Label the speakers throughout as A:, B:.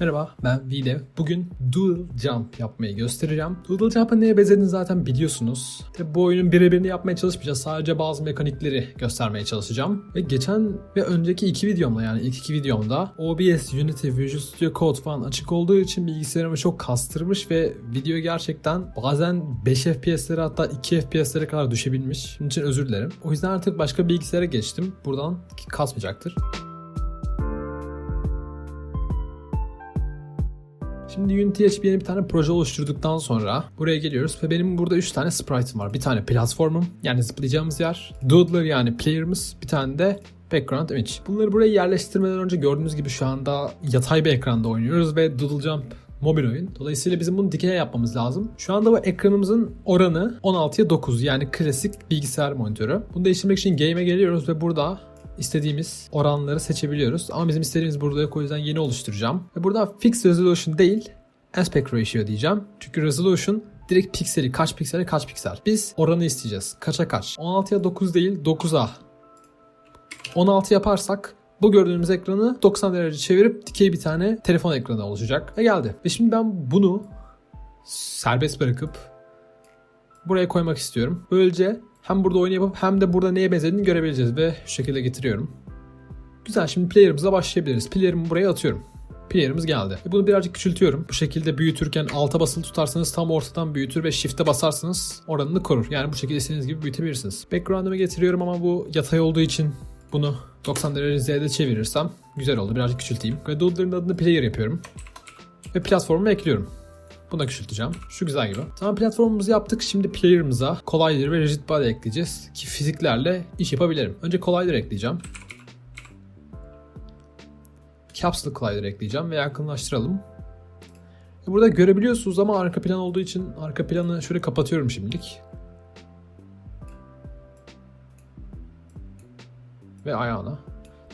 A: Merhaba ben Vide. Bugün Doodle Jump yapmayı göstereceğim. Doodle Jump'ın neye benzediğini zaten biliyorsunuz. Ve bu oyunun birebirini yapmaya çalışmayacağız. Sadece bazı mekanikleri göstermeye çalışacağım. Ve geçen ve önceki iki videomda yani ilk iki videomda OBS, Unity, Visual Studio Code falan açık olduğu için bilgisayarımı çok kastırmış ve video gerçekten bazen 5 FPS'lere hatta 2 FPS'lere kadar düşebilmiş. Bunun için özür dilerim. O yüzden artık başka bilgisayara geçtim. Buradan kasmayacaktır. Şimdi Unity açıp yeni bir tane proje oluşturduktan sonra buraya geliyoruz ve benim burada 3 tane sprite'ım var. Bir tane platformum yani zıplayacağımız yer. Doodler yani player'ımız. Bir tane de background image. Bunları buraya yerleştirmeden önce gördüğünüz gibi şu anda yatay bir ekranda oynuyoruz ve Doodle Jump mobil oyun. Dolayısıyla bizim bunu dikey yapmamız lazım. Şu anda bu ekranımızın oranı 16'ya 9 yani klasik bilgisayar monitörü. Bunu değiştirmek için game'e geliyoruz ve burada istediğimiz oranları seçebiliyoruz. Ama bizim istediğimiz burada yok o yüzden yeni oluşturacağım. Ve burada fixed resolution değil aspect ratio diyeceğim. Çünkü resolution direkt pikseli kaç piksele kaç piksel. Biz oranı isteyeceğiz. Kaça kaç? 16'ya 9 değil 9'a. 16 yaparsak bu gördüğümüz ekranı 90 derece çevirip dikey bir tane telefon ekranı oluşacak. Ve geldi. Ve şimdi ben bunu serbest bırakıp buraya koymak istiyorum. Böylece hem burada oyunu yapıp hem de burada neye benzediğini görebileceğiz ve şu şekilde getiriyorum. Güzel şimdi player'ımıza başlayabiliriz. Player'ımı buraya atıyorum. Player'ımız geldi. Bunu birazcık küçültüyorum. Bu şekilde büyütürken alta basılı tutarsanız tam ortadan büyütür ve shift'e basarsanız oranını korur. Yani bu şekilde istediğiniz gibi büyütebilirsiniz. Background'ımı getiriyorum ama bu yatay olduğu için bunu 90 derecede çevirirsem güzel oldu. Birazcık küçülteyim. Ve Doodler'ın adını player yapıyorum. Ve platformuma ekliyorum. Bunu da küçülteceğim. Şu güzel gibi. Tamam platformumuzu yaptık. Şimdi player'ımıza Collider ve Rigid Body ekleyeceğiz. Ki fiziklerle iş yapabilirim. Önce Collider ekleyeceğim. Capsule Collider ekleyeceğim ve yakınlaştıralım. Burada görebiliyorsunuz ama arka plan olduğu için arka planı şöyle kapatıyorum şimdilik. Ve ayağına.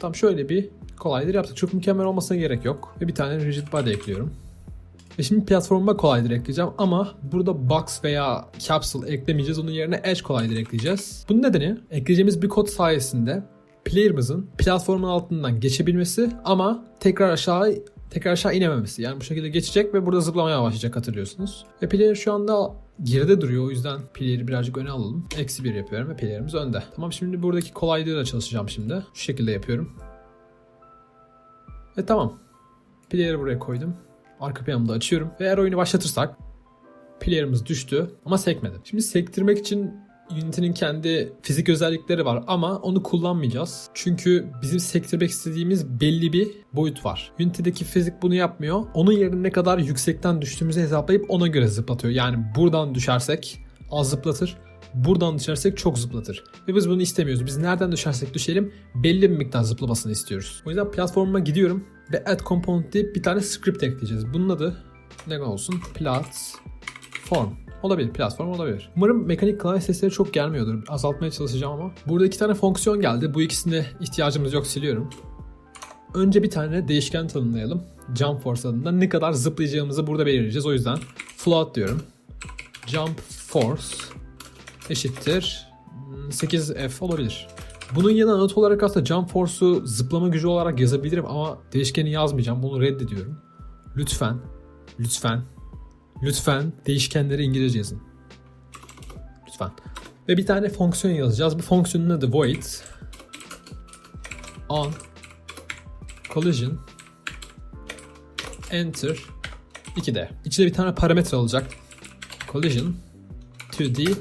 A: Tam şöyle bir Collider yaptık. Çok mükemmel olmasına gerek yok. Ve bir tane Rigid Body ekliyorum. Ve şimdi platforma Collider ekleyeceğim ama burada Box veya Capsule eklemeyeceğiz. Onun yerine Edge Collider ekleyeceğiz. Bunun nedeni ekleyeceğimiz bir kod sayesinde player'ımızın platformun altından geçebilmesi ama tekrar aşağı tekrar aşağı inememesi. Yani bu şekilde geçecek ve burada zıplamaya başlayacak hatırlıyorsunuz. Ve player şu anda geride duruyor. O yüzden player'i birazcık öne alalım. Eksi 1 yapıyorum ve player'imiz önde. Tamam şimdi buradaki Collider'la çalışacağım şimdi. Şu şekilde yapıyorum. Ve tamam. Player'ı buraya koydum. Arka planımı da açıyorum. Ve eğer oyunu başlatırsak player'ımız düştü ama sekmedi. Şimdi sektirmek için Unity'nin kendi fizik özellikleri var ama onu kullanmayacağız. Çünkü bizim sektirmek istediğimiz belli bir boyut var. Unity'deki fizik bunu yapmıyor. Onun yerine ne kadar yüksekten düştüğümüzü hesaplayıp ona göre zıplatıyor. Yani buradan düşersek az zıplatır. Buradan düşersek çok zıplatır. Ve biz bunu istemiyoruz. Biz nereden düşersek düşelim belli bir miktar zıplamasını istiyoruz. O yüzden platformuma gidiyorum ve add component diye bir tane script ekleyeceğiz. Bunun adı ne olsun? Platform. Olabilir. Platform olabilir. Umarım mekanik klavye sesleri çok gelmiyordur. Azaltmaya çalışacağım ama. Burada iki tane fonksiyon geldi. Bu ikisine ihtiyacımız yok siliyorum. Önce bir tane değişken tanımlayalım. Jump force adında ne kadar zıplayacağımızı burada belirleyeceğiz. O yüzden float diyorum. Jump force eşittir 8f olabilir. Bunun yanına not olarak aslında jump force'u zıplama gücü olarak yazabilirim ama değişkeni yazmayacağım. Bunu reddediyorum. Lütfen, lütfen Lütfen değişkenleri İngilizce yazın. Lütfen. Ve bir tane fonksiyon yazacağız. Bu fonksiyonun adı void on collision enter 2D. İçinde bir tane parametre olacak. Collision 2D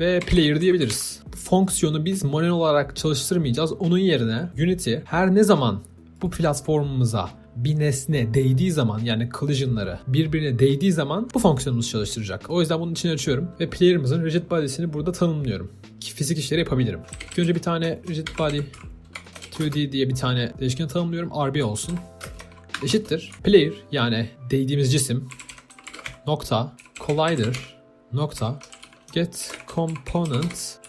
A: ve player diyebiliriz. Bu fonksiyonu biz manuel olarak çalıştırmayacağız. Onun yerine Unity her ne zaman bu platformumuza bir nesne değdiği zaman yani collision'ları birbirine değdiği zaman bu fonksiyonumuzu çalıştıracak. O yüzden bunun için açıyorum ve player'ımızın rigid body'sini burada tanımlıyorum. Ki fizik işleri yapabilirim. İlk önce bir tane rigid body 2D diye bir tane değişken tanımlıyorum. RB olsun. Eşittir. Player yani değdiğimiz cisim nokta collider nokta get component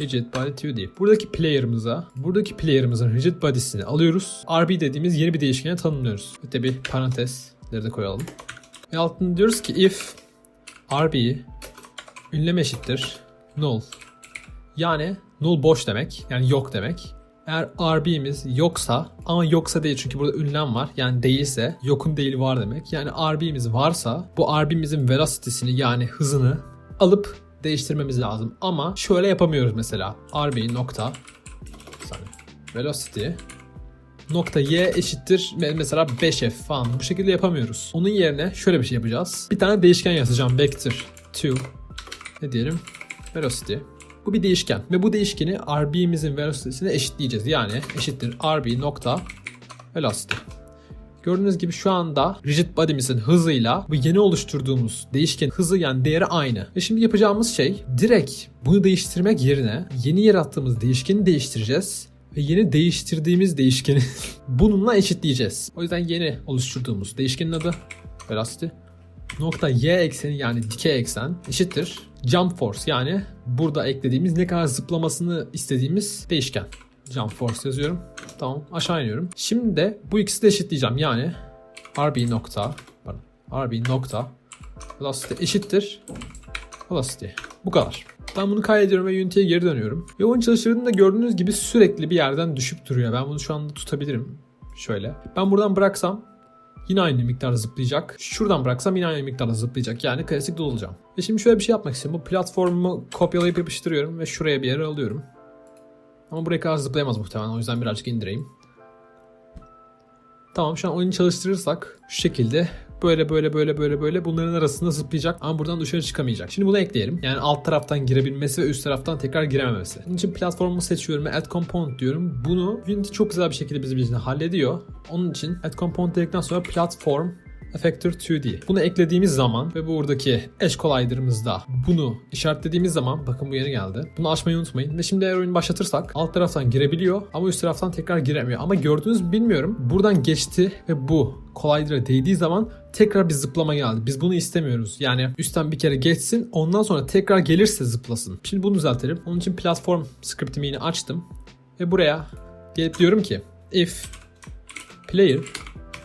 A: Rigid Body 2D. Buradaki player'ımıza, buradaki player'ımızın rigid body'sini alıyoruz. RB dediğimiz yeni bir değişkene tanımlıyoruz. Öte bir parantezleri de koyalım. Ve altında diyoruz ki if RB ünlem eşittir null. Yani null boş demek. Yani yok demek. Eğer RB'miz yoksa ama yoksa değil çünkü burada ünlem var. Yani değilse yokun değil var demek. Yani RB'miz varsa bu RB'mizin velocity'sini yani hızını alıp değiştirmemiz lazım. Ama şöyle yapamıyoruz mesela. RB nokta saniye. velocity nokta y eşittir mesela 5f falan bu şekilde yapamıyoruz. Onun yerine şöyle bir şey yapacağız. Bir tane değişken yazacağım vector 2 ne diyelim velocity. Bu bir değişken ve bu değişkeni RB'mizin velocity'sine eşitleyeceğiz. Yani eşittir RB nokta velocity. Gördüğünüz gibi şu anda rigid body'mizin hızıyla bu yeni oluşturduğumuz değişken hızı yani değeri aynı. Ve şimdi yapacağımız şey direkt bunu değiştirmek yerine yeni yarattığımız değişkeni değiştireceğiz ve yeni değiştirdiğimiz değişkeni bununla eşitleyeceğiz. O yüzden yeni oluşturduğumuz değişkenin adı velocity nokta y ekseni yani dikey eksen eşittir jump force yani burada eklediğimiz ne kadar zıplamasını istediğimiz değişken. Jump force yazıyorum. Tamam aşağı iniyorum. Şimdi de bu ikisi de eşitleyeceğim yani rb nokta pardon, rb nokta velocity eşittir velocity. Bu kadar. Ben bunu kaydediyorum ve Unity'ye geri dönüyorum. Ve onu çalıştırdığımda gördüğünüz gibi sürekli bir yerden düşüp duruyor. Ben bunu şu anda tutabilirim. Şöyle. Ben buradan bıraksam yine aynı miktar zıplayacak. Şuradan bıraksam yine aynı miktarda zıplayacak. Yani klasik olacağım. Ve şimdi şöyle bir şey yapmak istiyorum. Bu platformu kopyalayıp yapıştırıyorum ve şuraya bir yere alıyorum. Ama buraya kadar zıplayamaz muhtemelen. O yüzden birazcık indireyim. Tamam şu an oyunu çalıştırırsak şu şekilde böyle böyle böyle böyle böyle bunların arasında zıplayacak ama buradan dışarı çıkamayacak. Şimdi bunu ekleyelim. Yani alt taraftan girebilmesi ve üst taraftan tekrar girememesi. Bunun için platformu seçiyorum ve add component diyorum. Bunu Unity çok güzel bir şekilde bizim için hallediyor. Onun için add component dedikten sonra platform Effector 2D. Bunu eklediğimiz zaman ve buradaki Edge Collider'ımızda bunu işaretlediğimiz zaman bakın bu yeni geldi. Bunu açmayı unutmayın. Ve şimdi eğer oyunu başlatırsak alt taraftan girebiliyor ama üst taraftan tekrar giremiyor. Ama gördüğünüz bilmiyorum. Buradan geçti ve bu Collider'a değdiği zaman tekrar bir zıplama geldi. Biz bunu istemiyoruz. Yani üstten bir kere geçsin ondan sonra tekrar gelirse zıplasın. Şimdi bunu düzeltelim. Onun için platform scriptimi yine açtım. Ve buraya gelip diyorum ki if player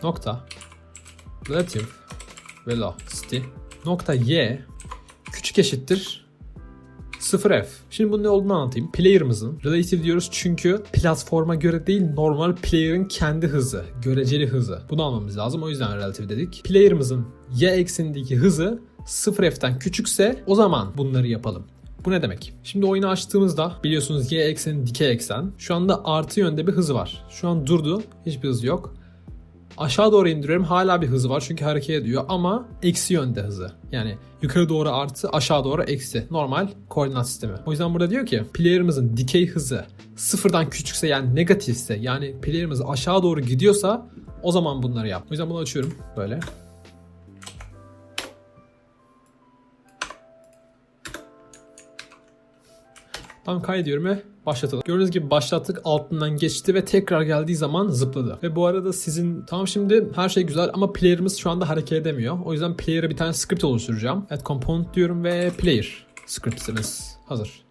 A: nokta relative velocity nokta y küçük eşittir 0f. Şimdi bunun ne olduğunu anlatayım. Player'ımızın relative diyoruz çünkü platforma göre değil normal player'ın kendi hızı, göreceli hızı. Bunu almamız lazım. O yüzden relative dedik. Player'ımızın y eksenindeki hızı 0f'ten küçükse o zaman bunları yapalım. Bu ne demek? Şimdi oyunu açtığımızda biliyorsunuz y ekseni dikey eksen. Şu anda artı yönde bir hızı var. Şu an durdu. Hiçbir hızı yok. Aşağı doğru indiriyorum hala bir hızı var çünkü hareket ediyor ama eksi yönde hızı. Yani yukarı doğru artı aşağı doğru eksi. Normal koordinat sistemi. O yüzden burada diyor ki player'ımızın dikey hızı sıfırdan küçükse yani negatifse yani player'ımız aşağı doğru gidiyorsa o zaman bunları yap. O yüzden bunu açıyorum böyle. Tam kaydediyorum ve başlatalım. Gördüğünüz gibi başlattık altından geçti ve tekrar geldiği zaman zıpladı. Ve bu arada sizin tamam şimdi her şey güzel ama player'ımız şu anda hareket edemiyor. O yüzden player'a bir tane script oluşturacağım. Add component diyorum ve player scriptimiz hazır.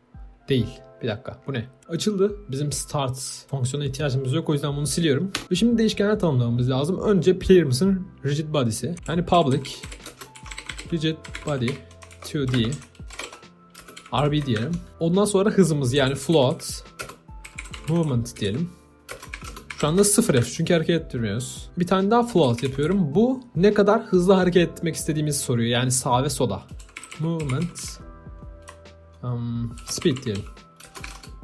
A: Değil. Bir dakika bu ne? Açıldı. Bizim start fonksiyonuna ihtiyacımız yok. O yüzden bunu siliyorum. Ve şimdi değişkenler tanımlamamız lazım. Önce player'ımızın rigid body'si. Yani public rigid body 2D RB diyelim. Ondan sonra hızımız yani float movement diyelim. Şu anda 0F çünkü hareket ettirmiyoruz. Bir tane daha float yapıyorum. Bu ne kadar hızlı hareket etmek istediğimizi soruyor. Yani sağ ve sola. Movement um, speed diyelim.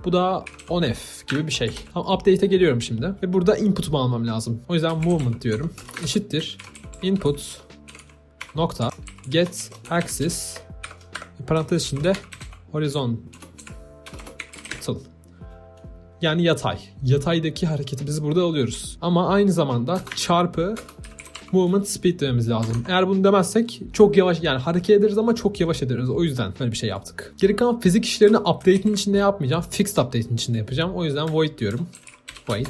A: Bu da 10F gibi bir şey. Tamam update'e geliyorum şimdi. Ve burada input'umu almam lazım. O yüzden movement diyorum. Eşittir. Input nokta get axis parantez içinde horizontal. Yani yatay. Yataydaki hareketimizi burada alıyoruz. Ama aynı zamanda çarpı movement speed dememiz lazım. Eğer bunu demezsek çok yavaş yani hareket ederiz ama çok yavaş ederiz. O yüzden böyle bir şey yaptık. Geri kalan fizik işlerini update'in içinde yapmayacağım. Fixed update'in içinde yapacağım. O yüzden void diyorum. Void.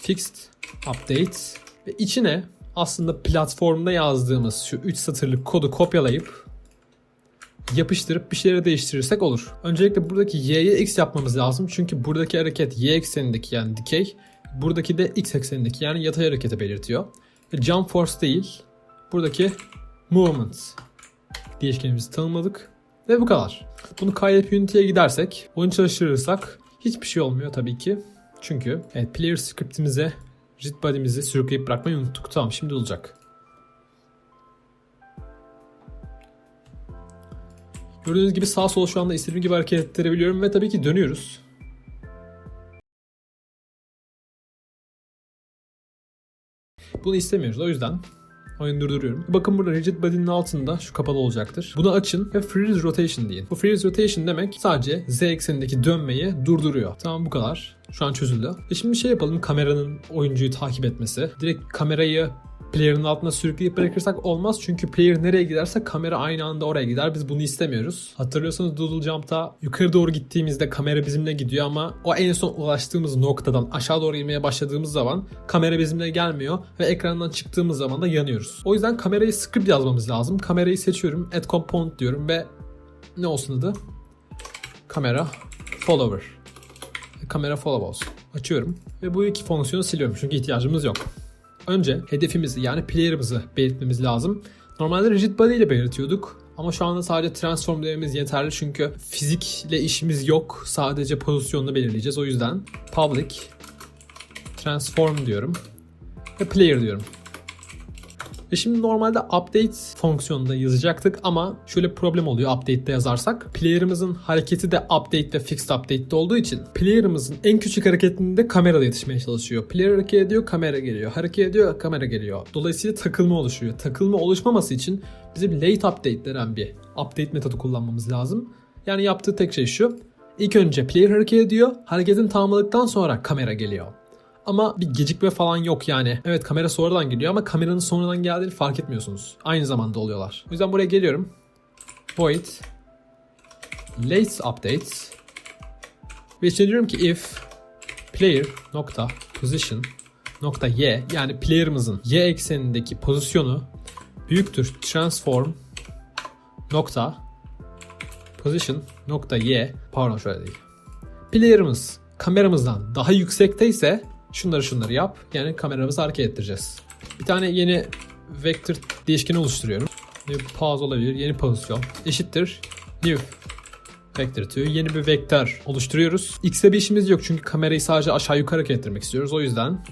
A: Fixed update. Ve içine aslında platformda yazdığımız şu 3 satırlık kodu kopyalayıp yapıştırıp bir şeyleri değiştirirsek olur. Öncelikle buradaki y'ye x yapmamız lazım. Çünkü buradaki hareket y eksenindeki yani dikey. Buradaki de x eksenindeki yani yatay harekete belirtiyor. Ve jump force değil. Buradaki movement değişkenimizi tanımladık. Ve bu kadar. Bunu kaydedip Unity'ye gidersek, oyunu çalıştırırsak hiçbir şey olmuyor tabii ki. Çünkü evet, player scriptimize read body'mizi sürükleyip bırakmayı unuttuk. Tamam şimdi olacak. Gördüğünüz gibi sağ sol şu anda istediğim gibi hareket ettirebiliyorum ve tabii ki dönüyoruz. Bunu istemiyoruz. O yüzden oyunu durduruyorum. Bakın burada rigid body'nin altında şu kapalı olacaktır. Bunu açın ve freeze rotation deyin. Bu freeze rotation demek sadece z eksenindeki dönmeyi durduruyor. Tamam bu kadar. Şu an çözüldü. E şimdi şey yapalım kameranın oyuncuyu takip etmesi. Direkt kamerayı player'ın altına sürükleyip bırakırsak olmaz. Çünkü player nereye giderse kamera aynı anda oraya gider. Biz bunu istemiyoruz. Hatırlıyorsanız Doodle Jump'ta yukarı doğru gittiğimizde kamera bizimle gidiyor ama o en son ulaştığımız noktadan aşağı doğru inmeye başladığımız zaman kamera bizimle gelmiyor ve ekrandan çıktığımız zaman da yanıyoruz. O yüzden kamerayı script yazmamız lazım. Kamerayı seçiyorum. Add component diyorum ve ne olsun adı? Kamera follower. Kamera follow olsun. Açıyorum ve bu iki fonksiyonu siliyorum çünkü ihtiyacımız yok. Önce hedefimizi yani player'ımızı belirtmemiz lazım. Normalde rigid body ile belirtiyorduk. Ama şu anda sadece transform dememiz yeterli çünkü fizikle işimiz yok. Sadece pozisyonunu belirleyeceğiz. O yüzden public transform diyorum ve player diyorum. Ve şimdi normalde update fonksiyonunda yazacaktık ama şöyle problem oluyor update'de yazarsak. Player'ımızın hareketi de update ve fixed update'de olduğu için player'ımızın en küçük hareketinde kamerada yetişmeye çalışıyor. Player hareket ediyor, kamera geliyor. Hareket ediyor, kamera geliyor. Dolayısıyla takılma oluşuyor. Takılma oluşmaması için bizim late update denen bir update metodu kullanmamız lazım. Yani yaptığı tek şey şu. İlk önce player hareket ediyor. Hareketin tamamladıktan sonra kamera geliyor. Ama bir gecikme falan yok yani. Evet kamera sonradan geliyor ama kameranın sonradan geldiğini fark etmiyorsunuz. Aynı zamanda oluyorlar. O yüzden buraya geliyorum. Void late update ve içine diyorum ki if player nokta position nokta y yani player'ımızın y eksenindeki pozisyonu büyüktür transform nokta position nokta y pardon şöyle değil. Player'ımız kameramızdan daha yüksekteyse şunları şunları yap. Yani kameramızı hareket ettireceğiz. Bir tane yeni vector değişkeni oluşturuyorum. New pause olabilir. Yeni pozisyon. Eşittir. New vector to. Yeni bir vektör oluşturuyoruz. X'e bir işimiz yok çünkü kamerayı sadece aşağı yukarı hareket ettirmek istiyoruz. O yüzden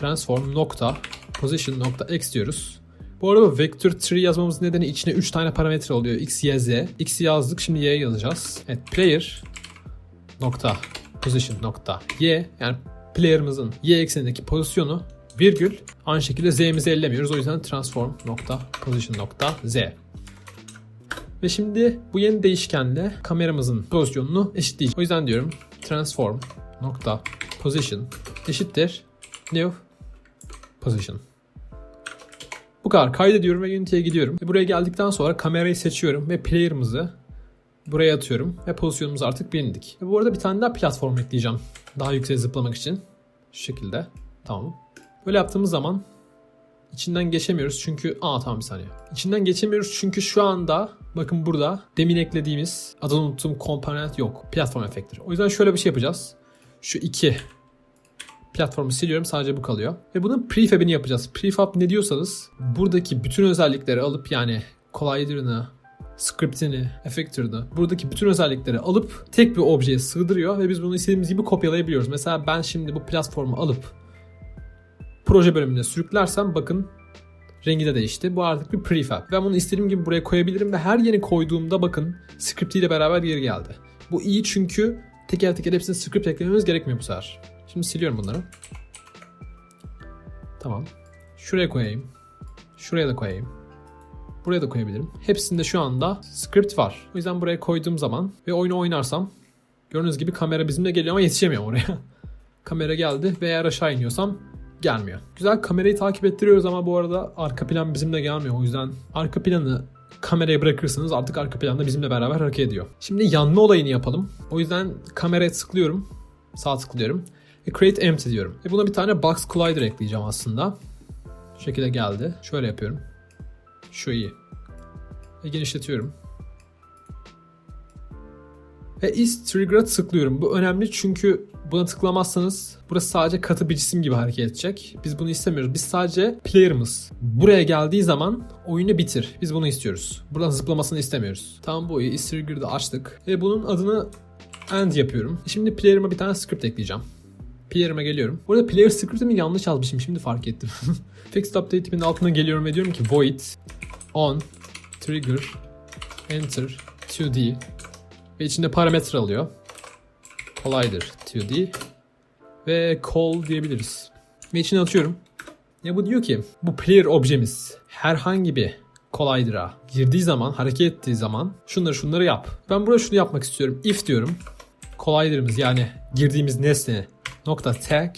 A: transform nokta position nokta x diyoruz. Bu arada vector tree yazmamız nedeni içine 3 tane parametre oluyor. X, Y, Z. X'i yazdık. Şimdi Y'ye yazacağız. Evet player nokta position nokta Y yani player'ımızın y eksenindeki pozisyonu virgül aynı şekilde z'mizi ellemiyoruz. O yüzden transform nokta position nokta z. Ve şimdi bu yeni değişkenle kameramızın pozisyonunu eşitleyeceğiz. O yüzden diyorum transform nokta position eşittir new position. Bu kadar kaydediyorum ve Unity'ye gidiyorum. Ve buraya geldikten sonra kamerayı seçiyorum ve player'ımızı buraya atıyorum ve pozisyonumuz artık bilindik. Ve bu arada bir tane daha platform ekleyeceğim. Daha yüksek zıplamak için. Şu şekilde. Tamam. Böyle yaptığımız zaman içinden geçemiyoruz çünkü... Aa tamam bir saniye. İçinden geçemiyoruz çünkü şu anda bakın burada demin eklediğimiz adını unuttuğum komponent yok. Platform efektleri. O yüzden şöyle bir şey yapacağız. Şu iki platformu siliyorum sadece bu kalıyor. Ve bunun prefab'ini yapacağız. Prefab ne diyorsanız buradaki bütün özellikleri alıp yani kolaylığını, scriptini, effector'ını, buradaki bütün özellikleri alıp tek bir objeye sığdırıyor ve biz bunu istediğimiz gibi kopyalayabiliyoruz. Mesela ben şimdi bu platformu alıp proje bölümüne sürüklersem bakın rengi de değişti. Bu artık bir prefab. Ben bunu istediğim gibi buraya koyabilirim ve her yeni koyduğumda bakın scriptiyle beraber geri geldi. Bu iyi çünkü teker teker hepsine script eklememiz gerekmiyor bu sefer. Şimdi siliyorum bunları. Tamam. Şuraya koyayım. Şuraya da koyayım. Buraya da koyabilirim. Hepsinde şu anda script var. O yüzden buraya koyduğum zaman ve oyunu oynarsam gördüğünüz gibi kamera bizimle geliyor ama yetişemiyorum oraya. kamera geldi ve eğer aşağı iniyorsam gelmiyor. Güzel kamerayı takip ettiriyoruz ama bu arada arka plan bizimle gelmiyor. O yüzden arka planı kameraya bırakırsanız artık arka planda bizimle beraber hareket ediyor. Şimdi yanma olayını yapalım. O yüzden kameraya tıklıyorum. Sağ tıklıyorum. Ve create empty diyorum. Ve buna bir tane box collider ekleyeceğim aslında. Şu şekilde geldi. Şöyle yapıyorum. Şu iyi. Ve genişletiyorum. Ve is trigger'a tıklıyorum. Bu önemli çünkü buna tıklamazsanız burası sadece katı bir cisim gibi hareket edecek. Biz bunu istemiyoruz. Biz sadece player'ımız. Buraya geldiği zaman oyunu bitir. Biz bunu istiyoruz. Buradan zıplamasını istemiyoruz. Tamam bu. Is trigger'ı açtık. Ve bunun adını end yapıyorum. Şimdi player'ıma bir tane script ekleyeceğim. Player'ıma geliyorum. Burada player script'imi yanlış yazmışım şimdi fark ettim. Fixed update tipinin altına geliyorum ve diyorum ki void on trigger enter 2D ve içinde parametre alıyor. Collider 2D ve call diyebiliriz. Ve içine atıyorum. Ya bu diyor ki bu player objemiz herhangi bir collider'a girdiği zaman, hareket ettiği zaman şunları şunları yap. Ben burada şunu yapmak istiyorum. If diyorum. Collider'ımız yani girdiğimiz nesne nokta tag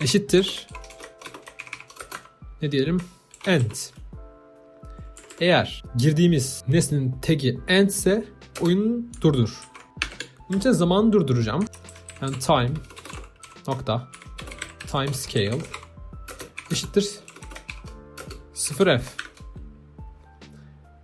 A: eşittir ne diyelim end. Eğer girdiğimiz nesnenin tag'i end ise oyunu durdur. Bunun için zamanı durduracağım. Yani time nokta time scale eşittir 0f.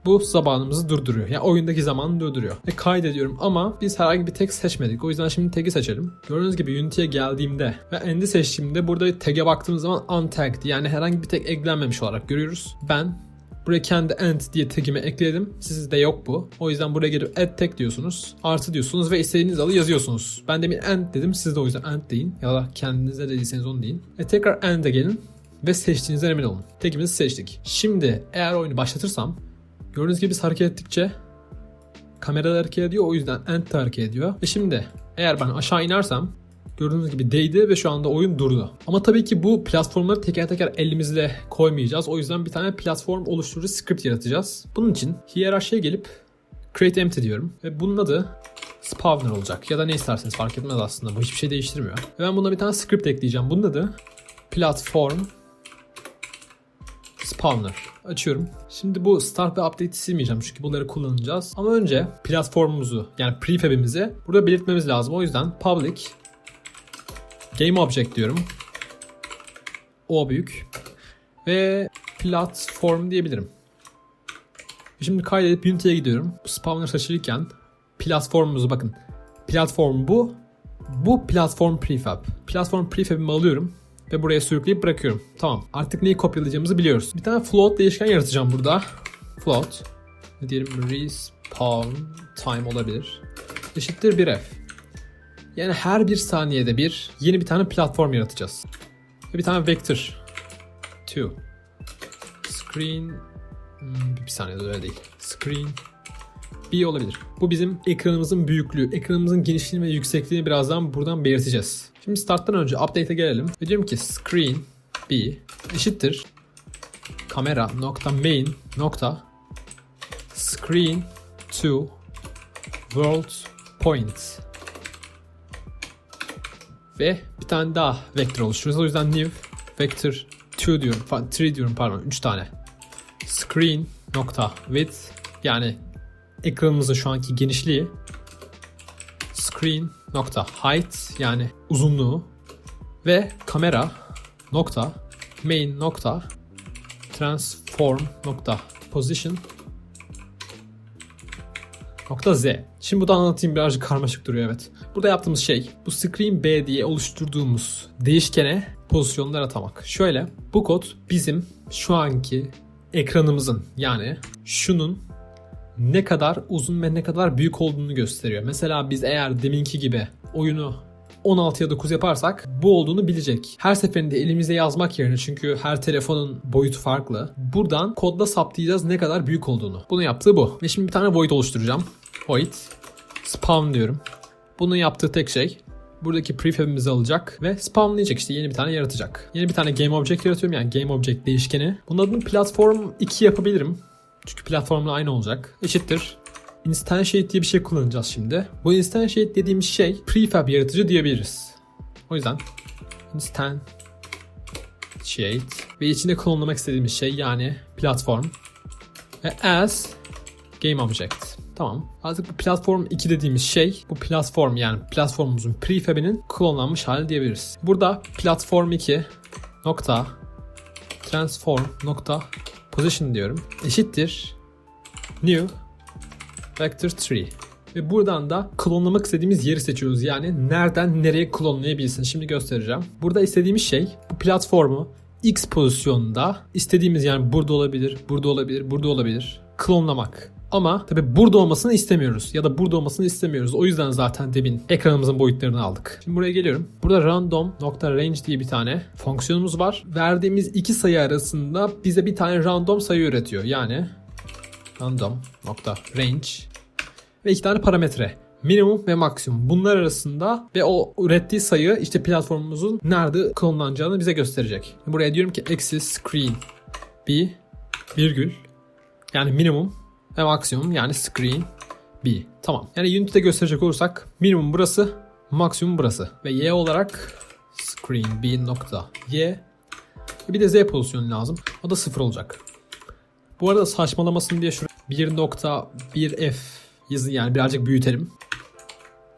A: Bu zamanımızı durduruyor. Yani oyundaki zamanı durduruyor. Ve kaydediyorum ama biz herhangi bir tag seçmedik. O yüzden şimdi tag'i seçelim. Gördüğünüz gibi Unity'ye geldiğimde ve end'i seçtiğimde burada tag'e baktığımız zaman untagged yani herhangi bir tag eklenmemiş olarak görüyoruz. Ben Buraya kendi end diye tagimi ekledim. Sizde yok bu. O yüzden buraya gelip add tag diyorsunuz. Artı diyorsunuz ve istediğiniz alı yazıyorsunuz. Ben demin end dedim. Siz de o yüzden end deyin. Ya da kendinize dediyseniz onu deyin. Ve tekrar end'e gelin ve seçtiğinizden emin olun. Tagimizi seçtik. Şimdi eğer oyunu başlatırsam gördüğünüz gibi biz hareket ettikçe kamera hareket ediyor. O yüzden end hareket ediyor. Ve şimdi eğer ben aşağı inersem Gördüğünüz gibi değdi ve şu anda oyun durdu. Ama tabii ki bu platformları teker teker elimizle koymayacağız. O yüzden bir tane platform oluşturucu script yaratacağız. Bunun için hiyerarşiye gelip create empty diyorum. Ve bunun adı spawner olacak. Ya da ne isterseniz fark etmez aslında. Bu hiçbir şey değiştirmiyor. Ve ben buna bir tane script ekleyeceğim. Bunun adı platform spawner. Açıyorum. Şimdi bu start ve update'i silmeyeceğim çünkü bunları kullanacağız. Ama önce platformumuzu yani prefab'imizi burada belirtmemiz lazım. O yüzden public Game Object diyorum. O büyük. Ve platform diyebilirim. Şimdi kaydedip Unity'ye gidiyorum. Bu spawner seçilirken platformumuzu bakın. Platform bu. Bu platform prefab. Platform prefab'imi alıyorum ve buraya sürükleyip bırakıyorum. Tamam. Artık neyi kopyalayacağımızı biliyoruz. Bir tane float değişken yaratacağım burada. Float. Ne diyelim respawn time olabilir. Eşittir 1f. Yani her bir saniyede bir yeni bir tane platform yaratacağız. Ve bir tane vector. 2. Screen hmm, bir saniye öyle değil. Screen B olabilir. Bu bizim ekranımızın büyüklüğü, ekranımızın genişliğini ve yüksekliğini birazdan buradan belirteceğiz. Şimdi starttan önce update'e gelelim. Ve diyorum ki screen B eşittir kamera nokta main nokta screen to world point ve bir tane daha vektör oluşturuyoruz. O yüzden new vector 2 diyorum, 3 diyorum pardon 3 tane. Screen nokta width yani ekranımızın şu anki genişliği screen nokta height yani uzunluğu ve kamera nokta main nokta transform nokta position nokta z. Şimdi bu da anlatayım birazcık karmaşık duruyor evet. Burada yaptığımız şey bu screen B diye oluşturduğumuz değişkene pozisyonlar atamak. Şöyle bu kod bizim şu anki ekranımızın yani şunun ne kadar uzun ve ne kadar büyük olduğunu gösteriyor. Mesela biz eğer deminki gibi oyunu 16 ya 9 yaparsak bu olduğunu bilecek. Her seferinde elimize yazmak yerine çünkü her telefonun boyutu farklı. Buradan kodla saptayacağız ne kadar büyük olduğunu. Bunu yaptığı bu. Ve şimdi bir tane void oluşturacağım. Void spawn diyorum. Bunun yaptığı tek şey buradaki prefab'imizi alacak ve spawnlayacak işte yeni bir tane yaratacak. Yeni bir tane game object yaratıyorum yani game object değişkeni. Bunun adını platform 2 yapabilirim. Çünkü platformla aynı olacak. Eşittir. Instantiate diye bir şey kullanacağız şimdi. Bu instantiate dediğimiz şey prefab yaratıcı diyebiliriz. O yüzden instantiate ve içinde klonlamak istediğimiz şey yani platform ve as game object. Tamam. Artık bu platform 2 dediğimiz şey bu platform yani platformumuzun prefab'inin klonlanmış hali diyebiliriz. Burada platform 2 nokta transform nokta position diyorum. Eşittir new vector 3. Ve buradan da klonlamak istediğimiz yeri seçiyoruz. Yani nereden nereye klonlayabilsin. Şimdi göstereceğim. Burada istediğimiz şey bu platformu X pozisyonunda istediğimiz yani burada olabilir, burada olabilir, burada olabilir klonlamak. Ama tabi burada olmasını istemiyoruz. Ya da burada olmasını istemiyoruz. O yüzden zaten demin ekranımızın boyutlarını aldık. Şimdi buraya geliyorum. Burada random.range diye bir tane fonksiyonumuz var. Verdiğimiz iki sayı arasında bize bir tane random sayı üretiyor. Yani random.range ve iki tane parametre. Minimum ve maksimum. Bunlar arasında ve o ürettiği sayı işte platformumuzun nerede kullanılacağını bize gösterecek. Buraya diyorum ki eksi screen b virgül yani minimum ve maksimum yani screen b. Tamam. Yani Unity'de gösterecek olursak minimum burası, maksimum burası. Ve y olarak screen b nokta y bir de z pozisyonu lazım. O da sıfır olacak. Bu arada saçmalamasın diye şuraya 1.1f yazın yani birazcık büyütelim.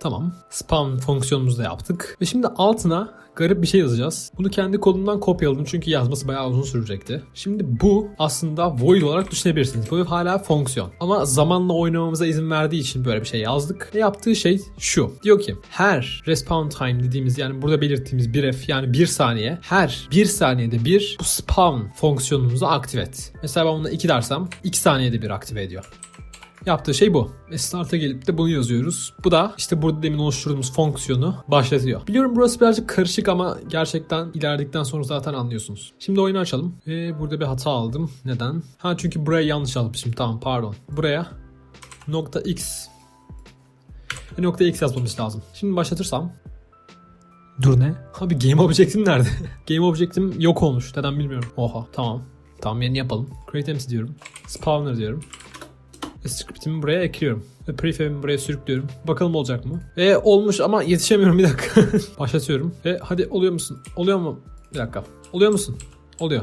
A: Tamam. Spawn fonksiyonumuzu da yaptık. Ve şimdi altına garip bir şey yazacağız. Bunu kendi kodumdan kopyaladım çünkü yazması bayağı uzun sürecekti. Şimdi bu aslında void olarak düşünebilirsiniz. Bu hala fonksiyon. Ama zamanla oynamamıza izin verdiği için böyle bir şey yazdık. Ve yaptığı şey şu. Diyor ki her respawn time dediğimiz yani burada belirttiğimiz bir f yani bir saniye her bir saniyede bir bu spawn fonksiyonumuzu aktive et. Mesela ben buna 2 dersem 2 saniyede bir aktive ediyor. Yaptığı şey bu. Ve start'a gelip de bunu yazıyoruz. Bu da işte burada demin oluşturduğumuz fonksiyonu başlatıyor. Biliyorum burası birazcık karışık ama gerçekten ilerledikten sonra zaten anlıyorsunuz. Şimdi oyunu açalım. Ve burada bir hata aldım. Neden? Ha çünkü buraya yanlış almışım. Tamam pardon. Buraya nokta x ve nokta x yazmamız lazım. Şimdi başlatırsam Dur ne? Abi game object'im nerede? game object'im yok olmuş. Neden bilmiyorum. Oha tamam. Tamam yeni yapalım. Create empty diyorum. Spawner diyorum. Scriptimi buraya ekliyorum. Ve prefab'imi buraya sürüklüyorum. Bakalım olacak mı? Ve olmuş ama yetişemiyorum bir dakika. Başlatıyorum. Ve hadi oluyor musun? Oluyor mu? Bir dakika. Oluyor musun? Oluyor.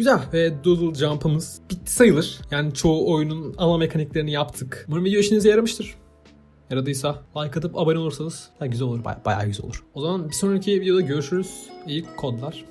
A: Güzel ve Doodle Jump'ımız bitti sayılır. Yani çoğu oyunun ana mekaniklerini yaptık. Umarım video işinize yaramıştır. Yaradıysa like atıp abone olursanız da güzel olur. Baya, bayağı güzel olur. O zaman bir sonraki videoda görüşürüz. İyi kodlar.